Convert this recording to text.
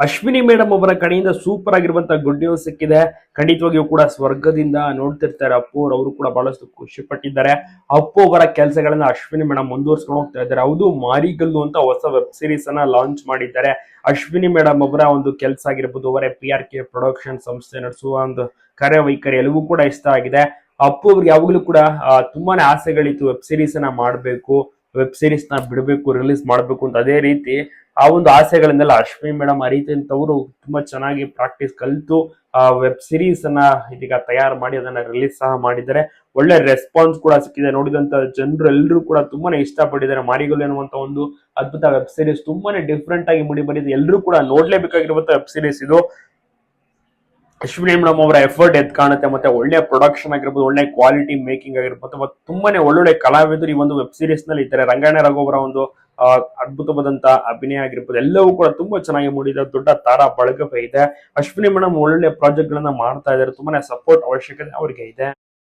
Ashwini madam ಅವರ ಕಡೆಯಿಂದ super ಆಗಿರುವಂತಹ ಗುಡ್ ನ್ಯೂಸ್ ಸಿಕ್ಕಿದೆ. ಖಂಡಿತವಾಗಿಯೂ ಕೂಡ ಸ್ವರ್ಗದಿಂದ ನೋಡ್ತಿರ್ತಾರೆ ಅಪ್ಪು ಅವ್ರು. ಅವರು ಕೂಡ ಬಹಳಷ್ಟು ಖುಷಿ ಪಟ್ಟಿದ್ದಾರೆ. ಅಪ್ಪು ಅವರ ಕೆಲಸಗಳನ್ನ ಅಶ್ವಿನಿ ಮೇಡಮ್ ಮುಂದುವರ್ಸ್ಕೊಂಡು ಹೋಗ್ತಾ ಇದ್ದಾರೆ. ಹೌದು ಮಾರಿಗಲ್ಲು ಅಂತ ಹೊಸ ವೆಬ್ ಸೀರೀಸ್ ಅನ್ನ ಲಾಂಚ್ ಮಾಡಿದ್ದಾರೆ. ಅಶ್ವಿನಿ ಮೇಡಮ್ ಅವರ ಒಂದು ಕೆಲಸ ಆಗಿರ್ಬೋದು, ಅವರ ಪಿ ಆರ್ ಕೆ ಪ್ರೊಡಕ್ಷನ್ ಸಂಸ್ಥೆ ನಡೆಸುವ ಒಂದು ಕಾರ್ಯವೈಖರಿ ಎಲ್ಲವೂ ಕೂಡ ಇಷ್ಟ ಆಗಿದೆ. ಅಪ್ಪು ಅವ್ರಿಗೆ ಯಾವಾಗಲೂ ಕೂಡ ತುಂಬಾನೇ ಆಸೆಗಳಿತ್ತು ವೆಬ್ ಸೀರೀಸ್ ಅನ್ನ ಮಾಡಬೇಕು. ವೆಬ್ ಸೀರೀಸ್ನ ಬಿಡಬೇಕು ರಿಲೀಸ್ ಮಾಡಬೇಕು ಅಂತ ಅದೇ ರೀತಿ ಆ ಒಂದು ಆಸೆಗಳನ್ನೆಲ್ಲ ಅಶ್ವಿನಿ ಮೇಡಮ್ ಅರಿತಂತವರು ತುಂಬಾ ಚೆನ್ನಾಗಿ ಪ್ರಾಕ್ಟೀಸ್ ಕಲಿತು, ಆ ವೆಬ್ ಸೀರೀಸ್ ಅನ್ನ ಇದೀಗ ತಯಾರು ಮಾಡಿ ಅದನ್ನ ರಿಲೀಸ್ ಸಹ ಮಾಡಿದ್ದಾರೆ. ಒಳ್ಳೆ ರೆಸ್ಪಾನ್ಸ್ ಕೂಡ ಸಿಕ್ಕಿದೆ. ನೋಡಿದಂತ ಜನರು ಎಲ್ಲರೂ ಕೂಡ ತುಂಬಾನೇ ಇಷ್ಟಪಟ್ಟಿದ್ದಾರೆ. ಮಾರಿಗೋಲ್ ಎನ್ನುವಂತ ಒಂದು ಅದ್ಭುತ ವೆಬ್ ಸೀರೀಸ್ ತುಂಬಾನೇ ಡಿಫ್ರೆಂಟ್ ಆಗಿ ಮೂಡಿ ಬಂದಿದೆ. ಎಲ್ಲರೂ ಕೂಡ ನೋಡ್ಲೇಬೇಕಾಗಿರುವಂತ ವೆಬ್ ಸೀರೀಸ್ ಇದು. ಅಶ್ವಿನಿ ಮೇಡಮ್ ಅವರ ಎಫರ್ಟ್ ಎದ್ ಕಾಣುತ್ತೆ, ಮತ್ತೆ ಒಳ್ಳೆ ಪ್ರೊಡಕ್ಷನ್ ಆಗಿರ್ಬೋದು, ಒಳ್ಳೆ ಕ್ವಾಲಿಟಿ ಮೇಕಿಂಗ್ ಆಗಿರ್ಬೋದು, ಮತ್ತೆ ತುಂಬಾನೇ ಒಳ್ಳೊಳ್ಳೆ ಕಲಾವಿದರು ಈ ಒಂದು ವೆಬ್ ಸೀರೀಸ್ನಲ್ಲಿ ಇದ್ದಾರೆ. ರಂಗಾಯಣ ರಘುವರ ಒಂದು ಅದ್ಭುತವಾದಂತ ಅಭಿನಯ ಆಗಿರ್ಬೋದು, ಎಲ್ಲವೂ ಕೂಡ ತುಂಬಾ ಚೆನ್ನಾಗಿ ಮೂಡಿದೆ. ದೊಡ್ಡ ತಾರಾ ಬಳಗವೇ ಇದೆ. ಅಶ್ವಿನಿ ಮೇಡಮ್ ಒಳ್ಳೊಳ್ಳೆ ಪ್ರಾಜೆಕ್ಟ್ ಗಳನ್ನ ಮಾಡ್ತಾ ಇದ್ದಾರೆ. ತುಂಬಾನೇ ಸಪೋರ್ಟ್ ಅವಶ್ಯಕತೆ ಅವರಿಗೆ ಇದೆ.